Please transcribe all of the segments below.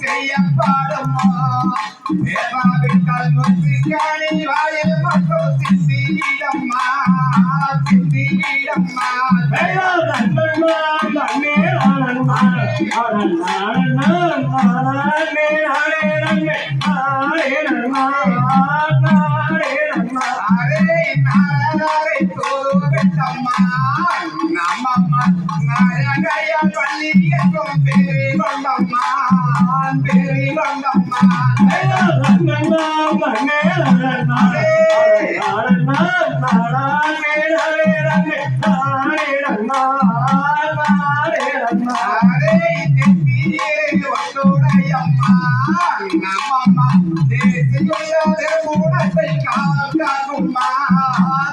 செய்யப்பாடுமா தேவாவிட்டால் முத்து நானன்னா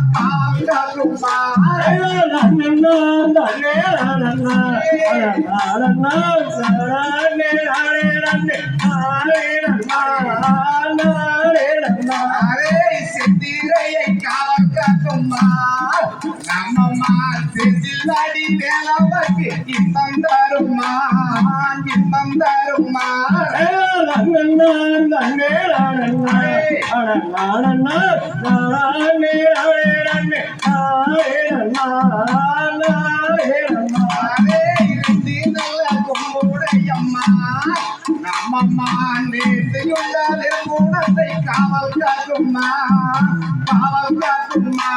காக்காகும்மா array செந்திரையை காக்காகும்மா நம்மம்மா Senthil அடி மேலவக்கு இன்பம் தருமா இன்பம் தருமா அரே நம்மம்மா நேர்த்தியுள்ள குணத்தை காவல் காக்கும்மா காவல் காக்கும்மா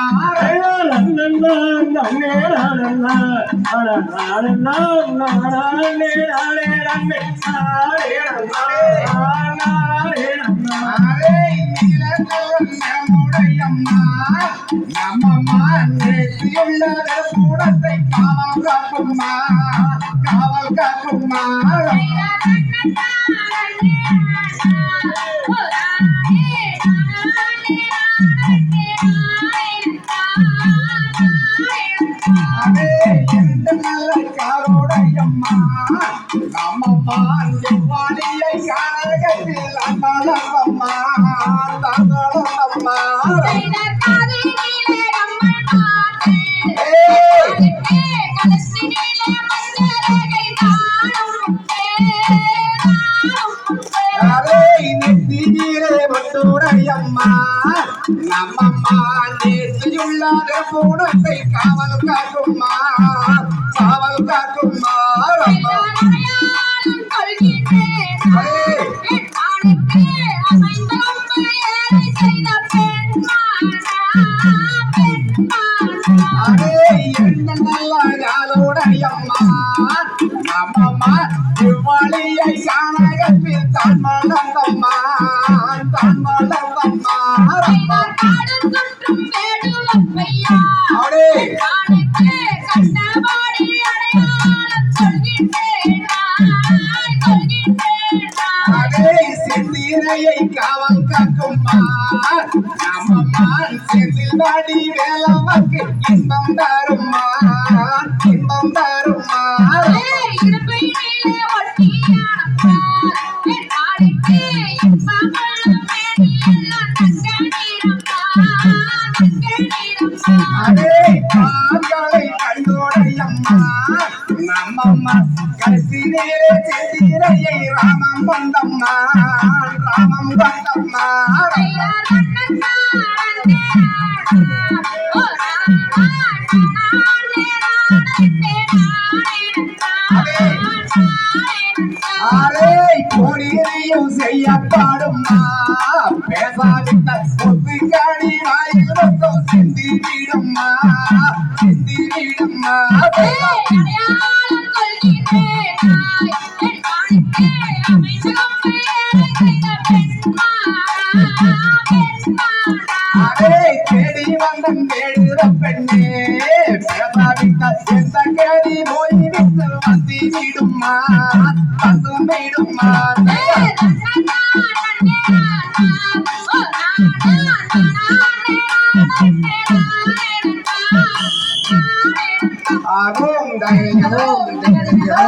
நீல நீலக்கவன் நேர்த்தியுள்ள காவல் காக்கும்மா காவல் காக்கும்மா காரோடையம்மா காணகத்தில் அம்மா பூணத்தை காவல் காக்கும்மா காவல் காக்கும்மா நம்மம்மா இவ்வழியை காணகத்தில் தான் மலர்ந்தம்மா செந்தீரையை காவல் காக்கும்மா நம்மம்மா செந்தில் வாடி வேலவக்கு இன்பம் தரும்மா இன்பம் தரும்மா அரே கால்களை ராமம் வந்தம்மா ராமம் வந்தம்மா ஆரே கொடியையும் செய்யப்பாடும்மா பேசாவிட்ட ஒத்து காடி சிந்தி சிந்தி தேடி வந்தன் தேடுற பெண்ணே. பேசாவிட்ட எந்த கேடி போய் விட்டு Home, Diane, home, Diane, home.